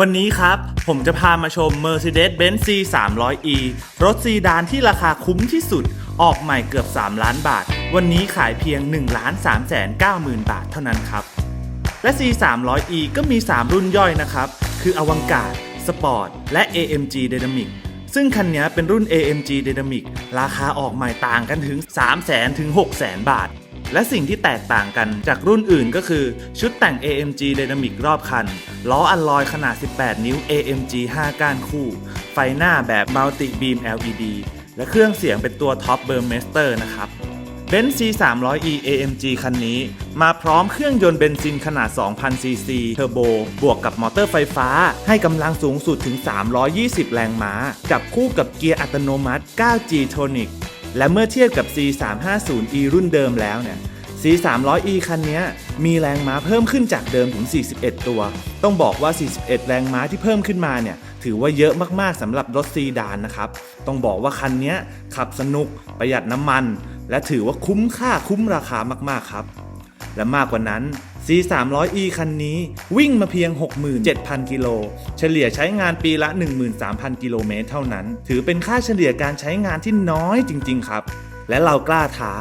วันนี้ครับ ผมจะพามาชม Mercedes-Benz C 3 0 0 E รถซีดานที่ราคาคุ้มที่สุด ออกใหม่เกือบ 3 ล้านบาท วันนี้ขายเพียง 1 3 9 0 0 0 0 บาทเท่านั้นครับ และ C 3 0 0 E ก็มี 3 รุ่นย่อยนะครับ คืออวังการสปอร์ต และ AMG Dynamic ซึ่งคันนี้เป็นรุ่น AMG Dynamic ราคาออกใหม่ต่างกันถึง 3 0 0 0 0 0 ถึง 6 0 0 0 0บาท และสิ่งที่แตกต่างกันจากรุ่นอื่นก็คือ ชุดแต่ง AMG Dynamic รอบคัน ล้ออัลลอยขนาด 18 นิ้ว AMG 5 ก้านคู่ ไฟหน้าแบบ Multi Beam LED และเครื่องเสียงเป็นตัว Top Burmester นะครับเบนซ์ C 3 0 0 E AMG คันนี้ มาพร้อมเครื่องยนต์เบนซินขนาด 2,000 ซีซีเทอร์โบ บวกกับมอเตอร์ไฟฟ้า ให้กำลังสูงสุดถึง 320 แรงม้ากับคู่กับเกียร์อัตโนมัติ 9G Tonic และเมื่อเทียบกับ C 3 5 0 E รุ่นเดิมแล้วเนี่ย C 3 0 0 E คันนี้มีแรงม้าเพิ่มขึ้นจากเดิมถึง 41 ตัว ต้องบอกว่า 41 แรงม้าที่เพิ่มขึ้นมาเนี่ยถือว่าเยอะมากๆสำหรับรถซีดานนะครับ ต้องบอกว่าคันนี้ขับสนุกประหยัดน้ำมัน และถือว่าคุ้มค่าคุ้มราคามากๆครับ และมากกว่านั้น C 3 0 0 E คันนี้วิ่งมาเพียง 67,000 กิโล เฉลี่ยใช้งานปีละ 13,000 กิโลเมตรเท่านั้น ถือเป็นค่าเฉลี่ยการใช้งานที่น้อยจริง ๆ ครับ และเรากล้าท้า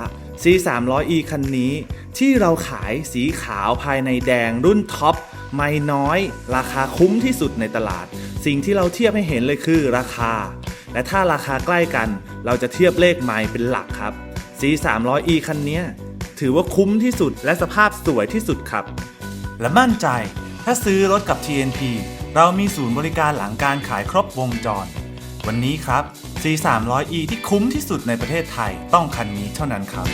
C 3 0 0 E คันนี้ ที่เราขายสีขาวภายในแดงรุ่นท็อปไม่น้อย ราคาคุ้มที่สุดในตลาด สิ่งที่เราเทียบให้เห็นเลยคือราคา และถ้าราคาใกล้กัน เราจะเทียบเลขไมล์เป็นหลักครับ C 3 0 0 E คันเนี้ย ถือว่าคุ้มที่สุดและสภาพสวยที่สุดครับ และมั่นใจ ถ้าซื้อรถกับ TNP เรามีศูนย์บริการหลังการขายครบวงจร วันนี้ครับ C 3 0 0 E ที่คุ้มที่สุดในประเทศไทยต้องคันนี้เท่านั้นครับ